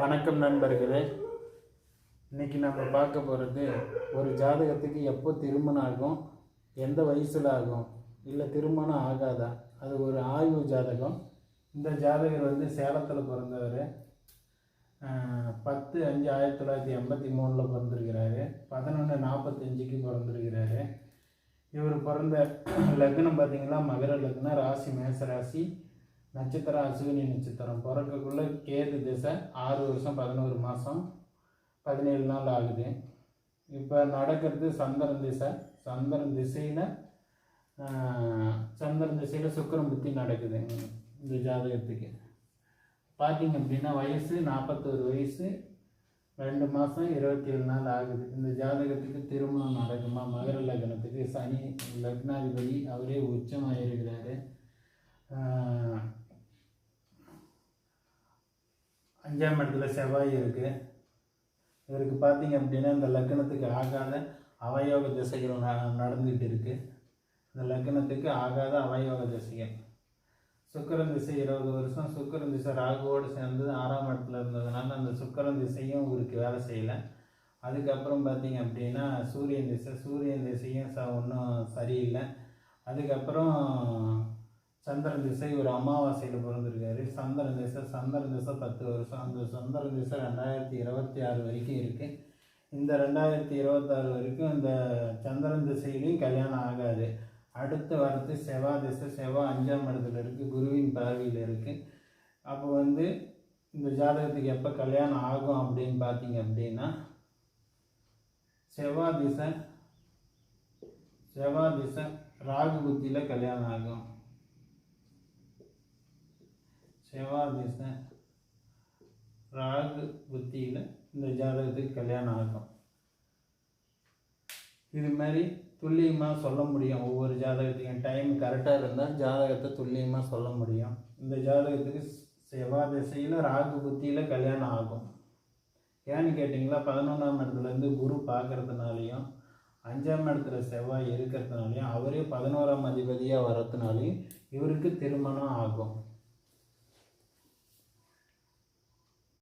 வணக்கம் நண்பர்களே. இன்னைக்கு நம்ம பார்க்க போகிறது ஒரு ஜாதகத்துக்கு எப்போ திருமணம் ஆகும் எந்த வயசில் ஆகும் இல்லை திருமணம் ஆகாதா? அது ஒரு ஆய்வு ஜாதகம். இந்த ஜாதகர் வந்து சேலத்தில் பிறந்தவர். பத்து அஞ்சு ஆயிரத்தி தொள்ளாயிரத்தி எண்பத்தி மூணில் பிறந்திருக்கிறாரு. பதினொன்று நாற்பத்தஞ்சுக்கு பிறந்திருக்கிறாரு. இவர் பிறந்த லக்னம் பார்த்தீங்கன்னா மகர லக்னம் ராசி மேச ராசி நட்சத்திரம் அசுவினி நட்சத்திரம். பிறக்கக்குள்ள கேது திசை ஆறு வருஷம் பதினோரு மாதம் பதினேழு நாள் ஆகுது. இப்போ நடக்கிறது சந்திரன் திசை. சந்திரன் திசையில் சந்திரன் திசையில் சுக்கரம் புத்தி நடக்குது இந்த ஜாதகத்துக்கு. பார்த்தீங்க அப்படின்னா வயசு நாற்பத்தோரு வயசு ரெண்டு மாதம் இருபத்தி ஏழு நாள் ஆகுது. இந்த ஜாதகத்துக்கு திருமணம் நடக்குமா? மகர லக்னத்துக்கு சனி லக்னாதிபதி அவரே உச்சமாக அஞ்சாம் இடத்துல செவ்வாய் இருக்குது இவருக்கு பார்த்தீங்க அப்படின்னா இந்த லக்னத்துக்கு ஆகாத அவயோக திசைகள் ந- நடந்துகிட்டு இருக்கு. இந்த லக்னத்துக்கு ஆகாத அவயோக திசைகள். சுக்கரன் திசை இருபது வருஷம். சுக்கரன் திசை ராகுவோடு சேர்ந்து ஆறாம் இடத்துல இருந்ததுனால அந்த சுக்கரன் திசையும் இவருக்கு வேலை செய்யலை. அதுக்கப்புறம் பார்த்தீங்க அப்படின்னா சூரியன் திசை. சூரியன் திசையும் ச ஒன்றும் சரியில்லை. அதுக்கப்புறம் சந்திரன் திசை ஒரு அமாவாசையில் பிறந்திருக்காரு. சந்திரன் திசை சந்திரன் திசை பத்து வருஷம். அந்த சந்திரன் திசை ரெண்டாயிரத்தி இருபத்தி ஆறு வரைக்கும் இருக்குது இந்த ரெண்டாயிரத்தி இருபத்தாறு வரைக்கும் இந்த சந்திரன் திசையிலையும் கல்யாணம் ஆகாது. அடுத்து வரது செவ்வாய் திசை செவ்வாய் அஞ்சாம் இடத்துல இருக்குது குருவின் பார்வையில் இருக்குது அப்போ வந்து இந்த ஜாதகத்துக்கு எப்போ கல்யாணம் ஆகும் அப்படின்னு பார்த்தீங்க அப்படின்னா செவ்வாய் திசை செவ்வாய் திசை ராகு புத்தியில் கல்யாணம் ஆகும். செவ்வாதிசை ராகு புத்தியில் இந்த ஜாதகத்துக்கு கல்யாணம் ஆகும். இது மாதிரி துல்லியமாக சொல்ல முடியும். ஒவ்வொரு ஜாதகத்துக்கும் டைம் கரெக்டாக இருந்தால் ஜாதகத்தை துல்லியமாக சொல்ல முடியும். இந்த ஜாதகத்துக்கு செவ்வாய் திசையில் ராகு புத்தியில் கல்யாணம் ஆகும். ஏன்னு கேட்டிங்களா பதினொன்றாம் இடத்துலேருந்து குரு பார்க்குறதுனாலையும் அஞ்சாம் இடத்துல செவ்வாய் இருக்கிறதுனாலையும் அவரே பதினோராம் அதிபதியாக வர்றதுனாலையும் இவருக்கு திருமணம் ஆகும்.